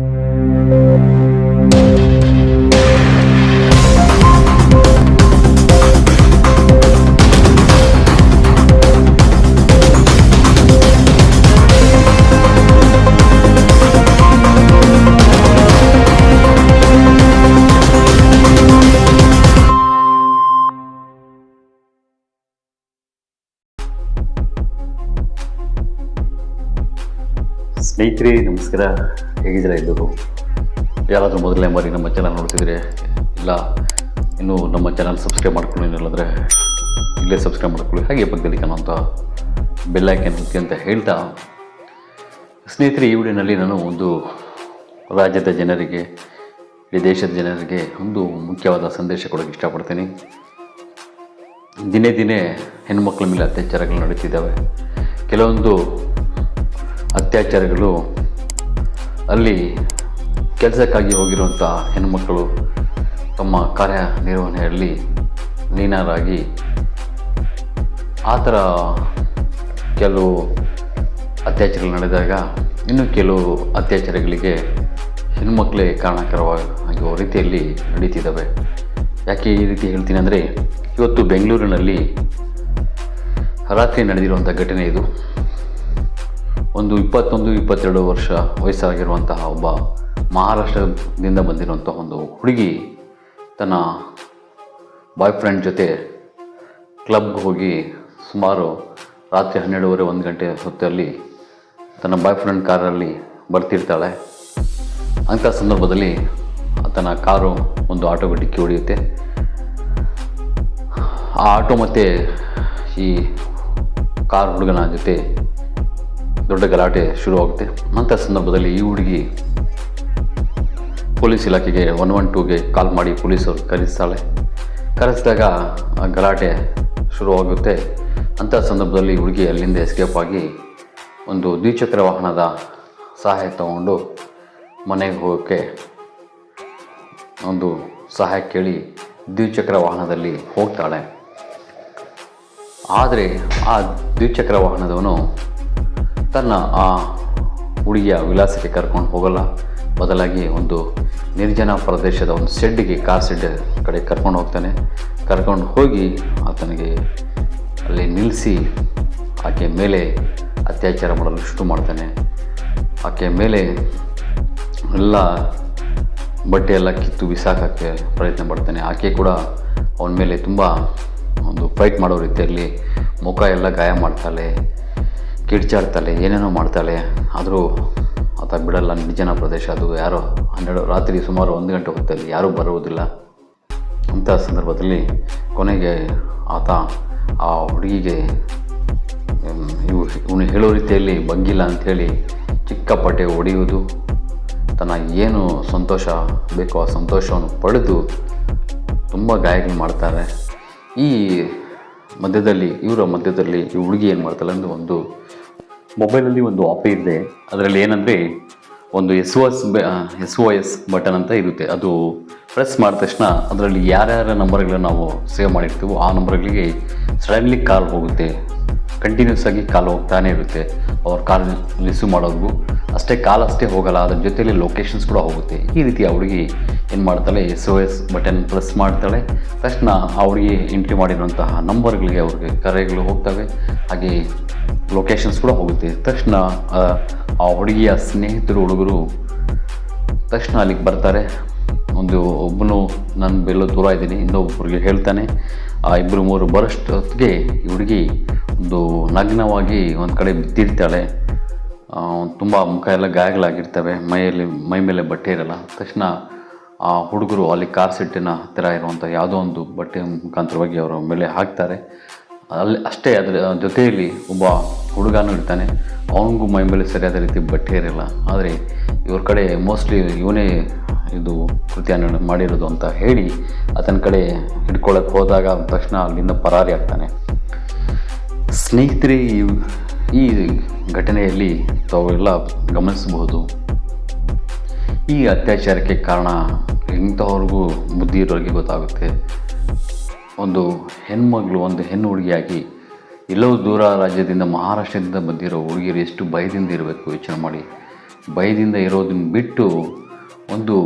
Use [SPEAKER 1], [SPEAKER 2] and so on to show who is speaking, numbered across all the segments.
[SPEAKER 1] thank you ಸ್ನೇಹಿತರೆ, ನಮಸ್ಕಾರ. ಹೇಗಿದ್ದೀರಾ ಎಲ್ಲರೂ ಯಾರಾದರೂ ಮೊದಲನೇ ಬಾರಿ ನಮ್ಮ ಚಾನಲ್ ನೋಡ್ತಿದ್ರೆ, ಇಲ್ಲ, ಇನ್ನೂ ನಮ್ಮ ಚಾನಲ್ ಸಬ್ಸ್ಕ್ರೈಬ್ ಮಾಡ್ಕೊಂಡಿಲ್ಲಂದರೆ ಇಲ್ಲೇ ಸಬ್ಸ್ಕ್ರೈಬ್ ಮಾಡ್ಕೊಳ್ಳಿ. ಹಾಗೆ ಪಕ್ಕದಲ್ಲಿ ಕಾಣುವಂಥ ಬೆಲ್ಲೈಕನ್ ಒತ್ತಿ ಅಂತ ಹೇಳ್ತಾ, ಸ್ನೇಹಿತರೆ, ಈ ವಿಡಿಯೋನಲ್ಲಿ ನಾನು ಒಂದು ರಾಜ್ಯದ ಜನರಿಗೆ ಇಡೀ ದೇಶದ ಜನರಿಗೆ ಒಂದು ಮುಖ್ಯವಾದ ಸಂದೇಶ ಕೊಡೋಕ್ಕೆ ಇಷ್ಟಪಡ್ತೀನಿ. ದಿನೇ ದಿನೇ ಹೆಣ್ಮಕ್ಳ ಮೇಲೆ ಅತ್ಯಾಚಾರಗಳು ನಡೀತಿದ್ದಾವೆ. ಕೆಲವೊಂದು ಅತ್ಯಾಚಾರಗಳು ಅಲ್ಲಿ ಕೆಲಸಕ್ಕಾಗಿ ಹೋಗಿರುವಂಥ ಹೆಣ್ಣುಮಕ್ಕಳು ತಮ್ಮ ಕಾರ್ಯನಿರ್ವಹಣೆಯಲ್ಲಿ ಲೀನರಾಗಿ ಆ ಥರ ಕೆಲವು ಅತ್ಯಾಚಾರಗಳು ನಡೆದಾಗ ಇನ್ನು ಕೆಲವು ಅತ್ಯಾಚಾರಗಳಿಗೆ ಹೆಣ್ಣುಮಕ್ಕಳೇ ಕಾರಣಕರವಾಗಿರುವ ರೀತಿಯಲ್ಲಿ ನಡೀತಿದ್ದಾವೆ. ಯಾಕೆ ಈ ರೀತಿ ಹೇಳ್ತೀನಿ ಅಂದರೆ ಇವತ್ತು ಬೆಂಗಳೂರಿನಲ್ಲಿ ರಾತ್ರಿ ನಡೆದಿರುವಂಥ ಘಟನೆ ಇದು. ಒಂದು ಇಪ್ಪತ್ತೊಂದು, ಇಪ್ಪತ್ತೆರಡು ವರ್ಷ ವಯಸ್ಸಾಗಿರುವಂತಹ ಒಬ್ಬ ಮಹಾರಾಷ್ಟ್ರದಿಂದ ಬಂದಿರುವಂಥ ಒಂದು ಹುಡುಗಿ ತನ್ನ ಬಾಯ್ ಫ್ರೆಂಡ್ ಜೊತೆ ಕ್ಲಬ್ಗೆ ಹೋಗಿ ಸುಮಾರು ರಾತ್ರಿ ಹನ್ನೆರಡುವರೆ, ಒಂದು ಗಂಟೆ ಹೊತ್ತಲ್ಲಿ ತನ್ನ ಬಾಯ್ ಫ್ರೆಂಡ್ ಕಾರಲ್ಲಿ ಬರ್ತಿರ್ತಾಳೆ. ಅಂಥ ಸಂದರ್ಭದಲ್ಲಿ ತನ್ನ ಕಾರು ಒಂದು ಆಟೋಗೆ ಡಿಕ್ಕಿ ಹೊಡೆಯುತ್ತೆ. ಆ ಆಟೋ ಮತ್ತು ಈ ಕಾರ್ ಹುಡುಗನ ಜೊತೆ ದೊಡ್ಡ ಗಲಾಟೆ ಶುರುವಾಗುತ್ತೆ. ಅಂಥ ಸಂದರ್ಭದಲ್ಲಿ ಈ ಹುಡುಗಿ ಪೊಲೀಸ್ ಇಲಾಖೆಗೆ ಒನ್ ಒನ್ ಟೂಗೆ ಕಾಲ್ ಮಾಡಿ ಪೊಲೀಸರು ಕರೆಸ್ತಾಳೆ. ಕರೆಸಿದಾಗ ಗಲಾಟೆ ಶುರುವಾಗುತ್ತೆ. ಅಂಥ ಸಂದರ್ಭದಲ್ಲಿ ಹುಡುಗಿ ಅಲ್ಲಿಂದ ಎಸ್ಕೇಪ್ ಆಗಿ ಒಂದು ದ್ವಿಚಕ್ರ ವಾಹನದ ಸಹಾಯ ತಗೊಂಡು ಮನೆಗೆ ಹೋಗೋಕ್ಕೆ ಒಂದು ಸಹಾಯ ಕೇಳಿ ದ್ವಿಚಕ್ರ ವಾಹನದಲ್ಲಿ ಹೋಗ್ತಾಳೆ. ಆದರೆ ಆ ದ್ವಿಚಕ್ರ ವಾಹನದವನು ತನ್ನ ಆ ಹುಡುಗಿಯ ವಿಳಾಸಕ್ಕೆ ಕರ್ಕೊಂಡು ಹೋಗಲ್ಲ. ಬದಲಾಗಿ ಒಂದು ನಿರ್ಜನ ಪ್ರದೇಶದ ಒಂದು ಶೆಡ್ಡಿಗೆ ಕಾರ್ ಶೆಡ್ ಕಡೆ ಕರ್ಕೊಂಡು ಹೋಗ್ತಾನೆ. ಕರ್ಕೊಂಡು ಹೋಗಿ ಆತನಿಗೆ ಅಲ್ಲಿ ನಿಲ್ಲಿಸಿ ಆಕೆ ಮೇಲೆ ಅತ್ಯಾಚಾರ ಮಾಡಲು ಶುರು ಮಾಡ್ತಾನೆ. ಆಕೆ ಮೇಲೆ ಎಲ್ಲ ಬಟ್ಟೆಯೆಲ್ಲ ಕಿತ್ತು ಬಿಸಾಕೋಕ್ಕೆ ಪ್ರಯತ್ನ ಪಡ್ತಾನೆ. ಆಕೆ ಕೂಡ ಅವನ ಮೇಲೆ ತುಂಬ ಒಂದು ಫೈಟ್ ಮಾಡೋ ರೀತಿಯಲ್ಲಿ ಮುಖ ಎಲ್ಲ ಗಾಯ ಮಾಡ್ತಾಳೆ. ಕಿಡ್ಚಾಡ್ತಾಳೆ ಏನೇನೋ ಮಾಡ್ತಾಳೆ, ಆದರೂ ಆತ ಬಿಡಲ್ಲ, ನಿರ್ಜನ ಪ್ರದೇಶ ಅದು, ಯಾರೋ ಹನ್ನೆರಡು, ರಾತ್ರಿ ಸುಮಾರು ಒಂದು ಗಂಟೆ ಹೊತ್ತಲ್ಲಿ ಯಾರೂ ಬರುವುದಿಲ್ಲ. ಅಂಥ ಸಂದರ್ಭದಲ್ಲಿ ಕೊನೆಗೆ ಆತ ಆ ಹುಡುಗಿಗೆ ಇವು, ಇವನು ಹೇಳೋ ರೀತಿಯಲ್ಲಿ ಬಂಗಿಲ್ಲ ಅಂಥೇಳಿ ಚಿಕ್ಕಪಟ್ಟೆ ಹೊಡೆಯುವುದು, ತನ್ನ ಏನು ಸಂತೋಷ ಬೇಕೋ ಆ ಸಂತೋಷವನ್ನು ಪಡೆದು ತುಂಬ ಗಾಯಗಳು ಮಾಡ್ತಾರೆ. ಈ ಮಧ್ಯದಲ್ಲಿ, ಇವರ ಮಧ್ಯದಲ್ಲಿ ಈ ಹುಡುಗಿ ಏನು ಮಾಡ್ತಾಳೆ ಅಂದರೆ ಒಂದು ಮೊಬೈಲಲ್ಲಿ ಒಂದು ಆಪ್ ಇದೆ. ಅದರಲ್ಲಿ ಏನಂದರೆ ಒಂದು S O S S O S button ಅಂತ ಇರುತ್ತೆ. ಅದು ಪ್ರೆಸ್ ಮಾಡಿದ ತಕ್ಷಣ ಅದರಲ್ಲಿ ಯಾರ್ಯಾರ ನಂಬರ್ಗಳನ್ನ ನಾವು ಸೇವ್ ಮಾಡಿರ್ತೀವೋ ಆ ನಂಬರ್ಗಳಿಗೆ ಸಡನ್ಲಿ ಕಾಲ್ ಹೋಗುತ್ತೆ. ಕಂಟಿನ್ಯೂಸ್ ಆಗಿ ಕಾಲ್ ಹೋಗ್ತಾನೆ ಇರುತ್ತೆ. ಅವ್ರ ಕಾಲ್ ರಿಸೀವ್ ಮಾಡೋದು ಅಷ್ಟೇ ಕಾಲ್ ಅಷ್ಟೇ ಹೋಗಲ್ಲ. ಅದ್ರ ಜೊತೆಯಲ್ಲಿ ಲೊಕೇಶನ್ಸ್ ಕೂಡ ಹೋಗುತ್ತೆ. ಈ ರೀತಿ ಹುಡುಗಿ ಏನು ಮಾಡ್ತಾಳೆ? S O S button press ಮಾಡ್ತಾಳೆ. ತಕ್ಷಣ ಅವಳಿಗೆ ಎಂಟ್ರಿ ಮಾಡಿರುವಂತಹ ನಂಬರ್ಗಳಿಗೆ ಅವ್ರಿಗೆ ಕರೆಗಳು ಹೋಗ್ತವೆ. ಹಾಗೆ ಲೊಕೇಶನ್ಸ್ ಕೂಡ ಹೋಗುತ್ತೆ. ತಕ್ಷಣ, ಆ ಹುಡುಗಿಯ ಸ್ನೇಹಿತರು, ಹುಡುಗರು ತಕ್ಷಣ ಅಲ್ಲಿಗೆ ಬರ್ತಾರೆ. ಒಂದು ಒಬ್ಬನು ನಾನು ಬೆಲ್ಲೋ ದೂರ ಇದ್ದೀನಿ ಇನ್ನೊಬ್ಬರಿಗೆ ಹೇಳ್ತಾನೆ. ಆ ಇಬ್ಬರು ಮೂರು ಬರೋಷ್ಟೊತ್ತಿಗೆ ಈ ಹುಡುಗಿ ಒಂದು ನಗ್ನವಾಗಿ ಒಂದು ಕಡೆ ಬಿದ್ದಿರ್ತಾಳೆ. ತುಂಬ ಮುಖ ಎಲ್ಲ ಗಾಯಗಳಾಗಿರ್ತವೆ, ಮೈಯಲ್ಲಿ, ಮೈ ಮೇಲೆ ಬಟ್ಟೆ ಇರಲ್ಲ. ತಕ್ಷಣ ಆ ಹುಡುಗರು ಅಲ್ಲಿ ಕಾರ್ ಸೆಟ್ಟಿನ ಹತ್ತಿರ ಇರುವಂಥ ಯಾವುದೋ ಒಂದು ಬಟ್ಟೆ ಮುಖಾಂತರವಾಗಿ ಅವರ ಮೇಲೆ ಹಾಕ್ತಾರೆ. ಅಲ್ಲಿ ಅಷ್ಟೇ ಅದರ ಜೊತೆಯಲ್ಲಿ ಒಬ್ಬ ಹುಡುಗನೂ ಇರ್ತಾನೆ. ಅವನಿಗೂ ಮೈ ಮೇಲೆ ಸರಿಯಾದ ರೀತಿ ಬಟ್ಟೆ ಇರಲ್ಲ. ಆದರೆ ಇವ್ರ ಕಡೆ ಮೋಸ್ಟ್ಲಿ ಇವನೇ ಇದು ಕೃತ್ಯನ ಮಾಡಿರೋದು ಅಂತ ಹೇಳಿ ಆತನ ಕಡೆ ಹಿಡ್ಕೊಳ್ಳೋಕೆ ಹೋದಾಗ ತಕ್ಷಣ ಅಲ್ಲಿಂದ ಪರಾರಿ ಆಗ್ತಾನೆ. ಸ್ನೇಹಿತರೆ ಈ ಘಟನೆಯಲ್ಲಿ ತಾವೆಲ್ಲ ಗಮನಿಸಬಹುದು. ಈ ಅತ್ಯಾಚಾರಕ್ಕೆ ಕಾರಣ ಇಂಥವ್ರಿಗೂ ಬುದ್ಧಿ ಇರೋರಿಗೆ ಗೊತ್ತಾಗುತ್ತೆ. ಒಂದು ಹೆಣ್ಮಗಳು, ಒಂದು ಹೆಣ್ಣು ಹುಡುಗಿಯಾಗಿ ಎಲ್ಲೋ ದೂರ ರಾಜ್ಯದಿಂದ, ಮಹಾರಾಷ್ಟ್ರದಿಂದ ಬಂದಿರೋ ಹುಡುಗಿಯರು ಎಷ್ಟು ಭಯದಿಂದ ಇರಬೇಕು, ಯೋಚನೆ ಮಾಡಿ. ಭಯದಿಂದ ಇರೋದನ್ನ ಬಿಟ್ಟು ಒಂದು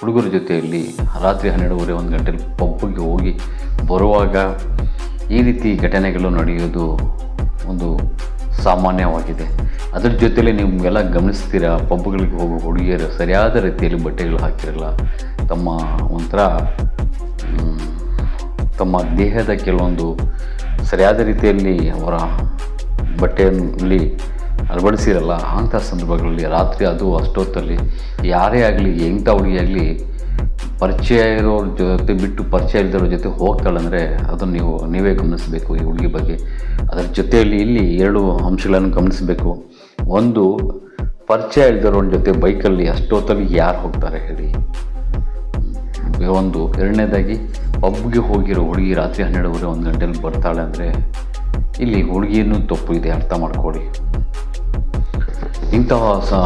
[SPEAKER 1] ಹುಡುಗರ ಜೊತೆಯಲ್ಲಿ ರಾತ್ರಿ ಹನ್ನೆರಡುವರೆ, ಒಂದು ಗಂಟೆಯಲ್ಲಿ ಪಬ್ಬಿಗೆ ಹೋಗಿ ಬರುವಾಗ ಈ ರೀತಿ ಘಟನೆಗಳು ನಡೆಯೋದು ಒಂದು ಸಾಮಾನ್ಯವಾಗಿದೆ. ಅದ್ರ ಜೊತೆಯಲ್ಲಿ ನಿಮಗೆಲ್ಲ ಗಮನಿಸ್ತೀರಾ? ಪಬ್ಗಳಿಗೆ ಹೋಗೋ ಹುಡುಗಿಯರು ಸರಿಯಾದ ರೀತಿಯಲ್ಲಿ ಬಟ್ಟೆಗಳು ಹಾಕಿರಲ್ಲ. ತಮ್ಮ ಒಂಥರ ತಮ್ಮ ದೇಹದ ಕೆಲವೊಂದು ಸರಿಯಾದ ರೀತಿಯಲ್ಲಿ ಅವರ ಬಟ್ಟೆಯಲ್ಲಿ ಅಳವಡಿಸಿರಲ್ಲ, ಅಂಥ ಸಂದರ್ಭಗಳಲ್ಲಿ ರಾತ್ರಿ ಅದು ಅಷ್ಟೊತ್ತಲ್ಲಿ ಯಾರೇ ಆಗಲಿ ಎಂಥ ಹುಡುಗಿಯಾಗಲಿ ಪರಿಚಯ ಇರೋರ ಜೊತೆ ಬಿಟ್ಟು ಪರಿಚಯ ಇಲ್ದಿರೋ ಜೊತೆ ಹೋಗ್ತಾಳಂದರೆ ಅದನ್ನು ನೀವು, ನೀವೇ ಗಮನಿಸಬೇಕು ಈ ಹುಡುಗಿ ಬಗ್ಗೆ. ಅದರ ಜೊತೆಯಲ್ಲಿ ಇಲ್ಲಿ ಎರಡು ಅಂಶಗಳನ್ನು ಗಮನಿಸಬೇಕು. ಒಂದು, ಪರಿಚಯ ಇಲ್ದಿರೋರ ಜೊತೆ ಬೈಕಲ್ಲಿ ಅಷ್ಟೊತ್ತಲ್ಲಿ ಯಾರು ಹೋಗ್ತಾರೆ ಹೇಳಿ. ಒಂದು, ಎರಡನೇದಾಗಿ ಪಬ್ಗೆ ಹೋಗಿರೋ ಹುಡುಗಿ ರಾತ್ರಿ ಹನ್ನೆರಡುವರೆ ಒಂದು ಗಂಟೆಲಿ ಬರ್ತಾಳೆ ಅಂದರೆ ಇಲ್ಲಿ ಹುಡುಗಿಯನ್ನು ತಪ್ಪು ಇದೆ, ಅರ್ಥ ಮಾಡ್ಕೊಳ್ಳಿ ಇಂತಹ ಸ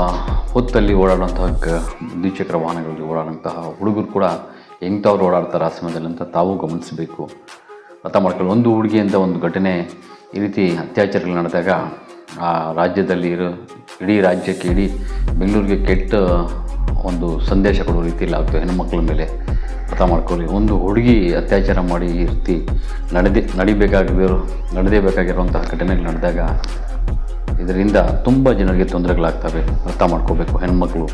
[SPEAKER 1] ಹೊತ್ತಲ್ಲಿ ಓಡಾಡುವಂತಹ ದ್ವಿಚಕ್ರ ವಾಹನಗಳಲ್ಲಿ ಓಡಾಡುವಂತಹ ಹುಡುಗರು ಕೂಡ ಎಂಥವ್ರು ಓಡಾಡ್ತಾರೆ ಆ ಸಮಯದಲ್ಲಿ ಅಂತ ತಾವು ಗಮನಿಸಬೇಕು. ಅರ್ಥ ಮಾಡ್ಕೊಳ್ಳಿ, ಒಂದು ಹುಡುಗಿಯಿಂದ ಒಂದು ಘಟನೆ ಈ ರೀತಿ ಅತ್ಯಾಚಾರಗಳು ನಡೆದಾಗ ಆ ರಾಜ್ಯದಲ್ಲಿ ಇರೋ ಇಡೀ ರಾಜ್ಯಕ್ಕೆ, ಇಡೀ ಬೆಂಗಳೂರಿಗೆ ಕೆಟ್ಟ ಒಂದು ಸಂದೇಶ ಕೊಡೋ ರೀತಿಯಲ್ಲಿ ಆಗ್ತದೆ. ಹೆಣ್ಮಕ್ಳ ಮೇಲೆ ಅರ್ಥ ಮಾಡ್ಕೊಳ್ಳಿ. ಒಂದು ಹುಡುಗಿ ಅತ್ಯಾಚಾರ ಮಾಡಿ ಈ ರೀತಿ ನಡೆದೇ ನಡಿಬೇಕಾಗಿರೋ ನಡೆದೇಬೇಕಾಗಿರುವಂತಹ ಘಟನೆಗಳು ನಡೆದಾಗ ಇದರಿಂದ ತುಂಬ ಜನರಿಗೆ ತೊಂದರೆಗಳಾಗ್ತವೆ. ಅರ್ಥ ಮಾಡ್ಕೋಬೇಕು. ಹೆಣ್ಮಕ್ಳು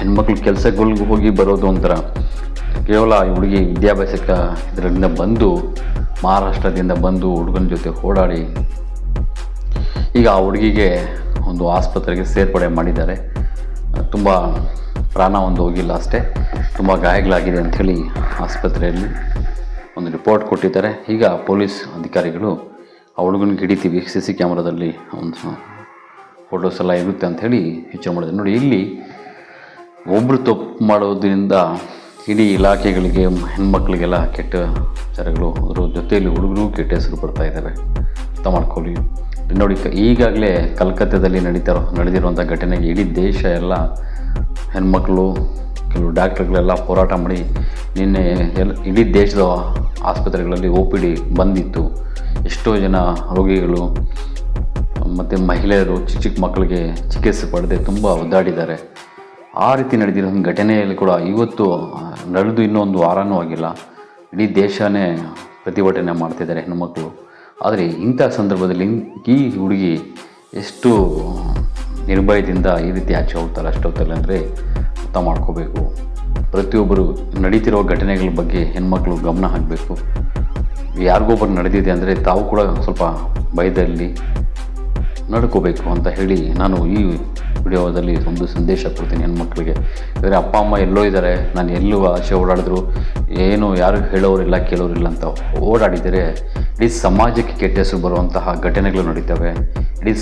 [SPEAKER 1] ಹೆಣ್ಮಕ್ಳು ಕೆಲಸಗಳಿಗೆ ಹೋಗಿ ಬರೋದು ಒಂಥರ ಕೇವಲ ಈ ಹುಡುಗಿ ವಿದ್ಯಾಭ್ಯಾಸಕ್ಕೆ ಇದರಿಂದ ಬಂದು ಮಹಾರಾಷ್ಟ್ರದಿಂದ ಬಂದು ಹುಡುಗನ ಜೊತೆ ಓಡಾಡಿ ಈಗ ಆ ಹುಡುಗಿಗೆ ಒಂದು ಆಸ್ಪತ್ರೆಗೆ ಸೇರ್ಪಡೆ ಮಾಡಿದ್ದಾರೆ. ತುಂಬ ಪ್ರಾಣ ಒಂದು ಹೋಗಿಲ್ಲ ಅಷ್ಟೇ. ತುಂಬ ಗಾಯಗಳಾಗಿದೆ ಅಂಥೇಳಿ ಆಸ್ಪತ್ರೆಯಲ್ಲಿ ಒಂದು ರಿಪೋರ್ಟ್ ಕೊಟ್ಟಿದ್ದಾರೆ. ಈಗ ಪೊಲೀಸ್ ಅಧಿಕಾರಿಗಳು ಆ ಹುಡುಗನ ಹಿಡಿತೀವಿ. ಸಿ ಸಿ ಕ್ಯಾಮ್ರಾದಲ್ಲಿ ಒಂದು ಫೋಟೋಸ್ ಎಲ್ಲ ಇರುತ್ತೆ ಅಂಥೇಳಿ ಹೆಚ್ಚು ಮಾಡಿದೆ ನೋಡಿ, ಇಲ್ಲಿ ಒಬ್ಬರು ತಪ್ಪು ಮಾಡೋದ್ರಿಂದ ಇಡೀ ಇಲಾಖೆಗಳಿಗೆ, ಹೆಣ್ಮಕ್ಳಿಗೆಲ್ಲ ಕೆಟ್ಟ ವಿಚಾರಗಳು, ಅದರ ಜೊತೆಯಲ್ಲಿ ಹುಡುಗರು ಕೆಟ್ಟ ಹೆಸರು ಬರ್ತಾ ಇದ್ದಾರೆ ಅರ್ಥ ಮಾಡ್ಕೊಳ್ಳಿ. ನೋಡಿ ಈಗಾಗಲೇ ಕಲ್ಕತ್ತಾದಲ್ಲಿ ನಡೀತಾರೋ ನಡೆದಿರುವಂಥ ಘಟನೆಗೆ ಇಡೀ ದೇಶ ಎಲ್ಲ ಹೆಣ್ಮಕ್ಳು, ಕೆಲವು ಡಾಕ್ಟ್ರುಗಳೆಲ್ಲ ಹೋರಾಟ ಮಾಡಿ ನಿನ್ನೆ ಎಲ್ಲ ಇಡೀ ದೇಶದ ಆಸ್ಪತ್ರೆಗಳಲ್ಲಿ ಒ ಪಿ ಡಿ ಬಂದಿತ್ತು. ಎಷ್ಟೋ ಜನ ರೋಗಿಗಳು, ಮತ್ತು ಮಹಿಳೆಯರು, ಚಿಕ್ಕ ಚಿಕ್ಕ ಮಕ್ಕಳಿಗೆ ಚಿಕಿತ್ಸೆ ಪಡೆದೇ ತುಂಬ ಒದ್ದಾಡಿದ್ದಾರೆ. ಆ ರೀತಿ ನಡೆದಿರೋ ಘಟನೆಯಲ್ಲಿ ಕೂಡ ಇವತ್ತು ನಡೆದು ಇನ್ನೊಂದು ವಾರನೂ ಆಗಿಲ್ಲ. ಇಡೀ ದೇಶನೇ ಪ್ರತಿಭಟನೆ ಮಾಡ್ತಿದ್ದಾರೆ ಹೆಣ್ಮಕ್ಳು. ಆದರೆ ಇಂಥ ಸಂದರ್ಭದಲ್ಲಿ ಈ ಹುಡುಗಿ ಎಷ್ಟು ನಿರ್ಭಯದಿಂದ ಈ ರೀತಿ ಆಚೆ ಹೋಗ್ತಾರೆ ಅಷ್ಟೊತ್ತಲ್ಲಿ ಅಂದರೆ ಅರ್ಥ ಮಾಡ್ಕೋಬೇಕು. ಪ್ರತಿಯೊಬ್ಬರು ನಡೀತಿರೋ ಘಟನೆಗಳ ಬಗ್ಗೆ ಹೆಣ್ಮಕ್ಳು ಗಮನ ಹಾಕಬೇಕು. ಯಾರಿಗೊಬ್ಬರು ನಡೆದಿದೆ ಅಂದರೆ ತಾವು ಕೂಡ ಸ್ವಲ್ಪ ಭಯದಲ್ಲಿ ನಡ್ಕೋಬೇಕು ಅಂತ ಹೇಳಿ ನಾನು ಈ ವಿಡಿಯೋದಲ್ಲಿ ಒಂದು ಸಂದೇಶ ಕೊಡ್ತೀನಿ ಹೆಣ್ಮಕ್ಳಿಗೆ ಅಂದರೆ ಅಪ್ಪ, ಅಮ್ಮ ಎಲ್ಲೋ ಇದ್ದಾರೆ ನಾನು ಎಲ್ಲೂ ಆಚೆ ಓಡಾಡಿದ್ರು, ಏನು ಯಾರು ಹೇಳೋರಿಲ್ಲ, ಕೇಳೋರಿಲ್ಲ ಅಂತ ಓಡಾಡಿದರೆ ಇಡೀ ಸಮಾಜಕ್ಕೆ ಕೆಟ್ಟ ಹೆಸರು ಬರುವಂತಹ ಘಟನೆಗಳು ನಡೀತವೆ. ಇಡೀ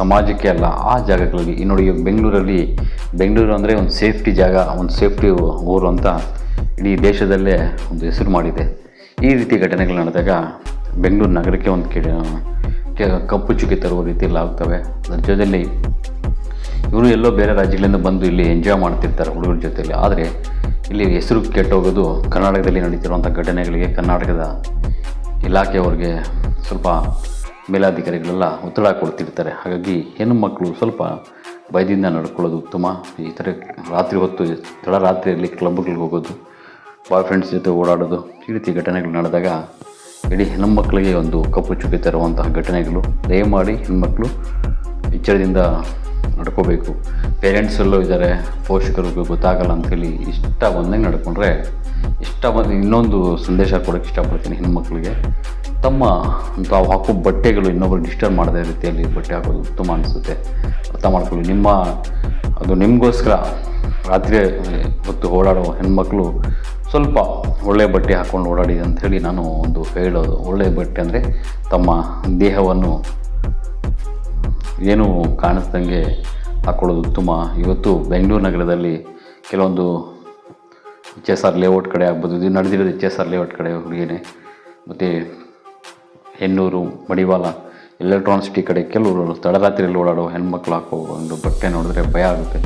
[SPEAKER 1] ಸಮಾಜಕ್ಕೆ ಅಲ್ಲ, ಆ ಜಾಗಗಳಲ್ಲಿ. ನೋಡಿ, ಬೆಂಗಳೂರಲ್ಲಿ, ಬೆಂಗಳೂರು ಅಂದರೆ ಒಂದು ಸೇಫ್ಟಿ ಜಾಗ, ಒಂದು ಸೇಫ್ಟಿ ಊರು ಅಂತ ಇಡೀ ದೇಶದಲ್ಲೇ ಒಂದು ಹೆಸರು ಮಾಡಿದೆ. ಈ ರೀತಿ ಘಟನೆಗಳು ನಡೆದಾಗ ಬೆಂಗಳೂರು ನಗರಕ್ಕೆ ಒಂದು ಕಪ್ಪು ಚುಕ್ಕಿ ತರುವ ರೀತಿಯಲ್ಲಿ ಆಗ್ತವೆ. ಅದರ ಜೊತೆಯಲ್ಲಿ ಇವರು ಎಲ್ಲೋ ಬೇರೆ ರಾಜ್ಯಗಳಿಂದ ಬಂದು ಇಲ್ಲಿ ಎಂಜಾಯ್ ಮಾಡ್ತಿರ್ತಾರೆ ಹುಡುಗರ ಜೊತೆಯಲ್ಲಿ. ಆದರೆ ಇಲ್ಲಿ ಹೆಸರು ಕೆಟ್ಟೋಗೋದು ಕರ್ನಾಟಕದಲ್ಲಿ ನಡೀತಿರುವಂಥ ಘಟನೆಗಳಿಗೆ ಕರ್ನಾಟಕದ ಇಲಾಖೆಯವ್ರಿಗೆ ಸ್ವಲ್ಪ ಮೇಲಾಧಿಕಾರಿಗಳೆಲ್ಲ ಒತ್ತಡ ಕೊಡ್ತಿರ್ತಾರೆ. ಹಾಗಾಗಿ ಹೆಣ್ಣು ಮಕ್ಕಳು ಸ್ವಲ್ಪ ಭಯದಿಂದ ನಡ್ಕೊಳ್ಳೋದು ಉತ್ತಮ. ಈ ಥರ ರಾತ್ರಿ ಹೊತ್ತು ತಡರಾತ್ರಿಯಲ್ಲಿ ಕ್ಲಬ್ಗಳಿಗೆ ಹೋಗೋದು, ಬಾಯ್ ಫ್ರೆಂಡ್ಸ್ ಜೊತೆ ಓಡಾಡೋದು, ಈ ರೀತಿ ಘಟನೆಗಳು ನಡೆದಾಗ ಇಡೀ ಮಕ್ಕಳಿಗೆ ಒಂದು ಕಪ್ಪು ಚುಕ್ಕಿ ತರುವಂತಹ ಘಟನೆಗಳು. ದಯಮಾಡಿ ಹೆಣ್ಮಕ್ಳು ಎಚ್ಚರದಿಂದ ನಡ್ಕೋಬೇಕು. ಪೇರೆಂಟ್ಸ್ ಎಲ್ಲೋ ಇದ್ದಾರೆ, ಪೋಷಕರಿಗೂ ಗೊತ್ತಾಗಲ್ಲ ಅಂಥೇಳಿ ಇಷ್ಟ ಬಂದಂಗೆ ನಡ್ಕೊಂಡ್ರೆ ಇಷ್ಟ ಬಂದು ಇನ್ನೊಂದು ಸಂದೇಶ ಕೊಡೋಕ್ಕೆ ಇಷ್ಟಪಡ್ತೀನಿ ಹೆಣ್ಮಕ್ಳಿಗೆ. ತಮ್ಮ ತಾವು ಹಾಕೋ ಬಟ್ಟೆಗಳು ಇನ್ನೊಬ್ಬರು ಡಿಸ್ಟರ್ಬ್ ಮಾಡದೇ ರೀತಿಯಲ್ಲಿ ಬಟ್ಟೆ ಹಾಕೋದು ಉತ್ತಮ ಅನಿಸುತ್ತೆ. ಅರ್ಥ ಮಾಡ್ಕೊಳ್ಳಿ, ನಿಮ್ಮ ಅದು ನಿಮಗೋಸ್ಕರ ರಾತ್ರಿ ಹೊತ್ತು ಓಡಾಡೋ ಹೆಣ್ಮಕ್ಳು ಸ್ವಲ್ಪ ಒಳ್ಳೆಯ ಬಟ್ಟೆ ಹಾಕ್ಕೊಂಡು ಓಡಾಡಿದೆ ಅಂಥೇಳಿ ನಾನು ಒಂದು ಹೇಳೋದು. ಒಳ್ಳೆಯ ಬಟ್ಟೆ ಅಂದರೆ ತಮ್ಮ ದೇಹವನ್ನು ಏನು ಕಾಣಿಸ್ದಂಗೆ ಹಾಕ್ಕೊಳ್ಳೋದು ಉತ್ತಮ ಇವತ್ತು ಬೆಂಗಳೂರು ನಗರದಲ್ಲಿ ಕೆಲವೊಂದು ಎಚ್ ಎಸ್ ಆರ್ ಲೇಔಟ್ ಕಡೆ ಆಗ್ಬೋದು, ಇದು ನಡೆದಿರೋದು ಎಚ್ ಎಸ್ ಆರ್ ಲೇಔಟ್ ಕಡೆ ಹುಡುಗಿನೇ. ಮತ್ತು ಹೆಣ್ಣೂರು ಮಡಿವಾಲ ಎಲೆಕ್ಟ್ರಾನಿಕ್ ಸಿಟಿ ಕಡೆ ಕೆಲವರು ತಡರಾತ್ರಿಯಲ್ಲಿ ಓಡಾಡೋ ಹೆಣ್ಮಕ್ಳು ಹಾಕೋ ಒಂದು ಬಟ್ಟೆ ನೋಡಿದ್ರೆ ಭಯ ಆಗುತ್ತೆ.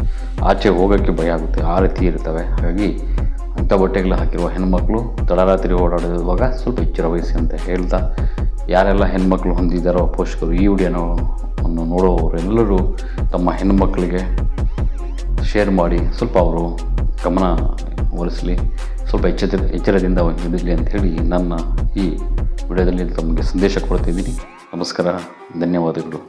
[SPEAKER 1] ಆಚೆ ಹೋಗೋಕ್ಕೆ ಭಯ ಆಗುತ್ತೆ. ಆ ರೀತಿ ಇರ್ತವೆ. ಹಾಗಾಗಿ ಅಂಥ ಬಟ್ಟೆಗಳು ಹಾಕಿರುವ ಹೆಣ್ಮಕ್ಳು ತಡರಾತ್ರಿ ಓಡಾಡುವಾಗ ಸ್ವಲ್ಪ ಎಚ್ಚರ ವಹಿಸಿ ಅಂತ ಹೇಳ್ತಾ, ಯಾರೆಲ್ಲ ಹೆಣ್ಮಕ್ಳು ಹೊಂದಿದ್ದಾರೋ ಪೋಷಕರು ಈ ವಿಡಿಯೋನ ಕಾರ್ಯಕ್ರಮವನ್ನು ನೋಡೋರೆಲ್ಲರೂ ತಮ್ಮ ಹೆಣ್ಣುಮಕ್ಕಳಿಗೆ ಶೇರ್ ಮಾಡಿ, ಸ್ವಲ್ಪ ಅವರು ಗಮನ ಒಲಿಸಲಿ ಸ್ವಲ್ಪ ಎಚ್ಚರ ಎಚ್ಚರದಿಂದ ಇರಲಿ ಅಂಥೇಳಿ ನನ್ನ ಈ ವಿಡಿಯೋದಲ್ಲಿ ತಮಗೆ ಸಂದೇಶ ಕೊಡ್ತಿದ್ದೀನಿ ನಮಸ್ಕಾರ, ಧನ್ಯವಾದಗಳು.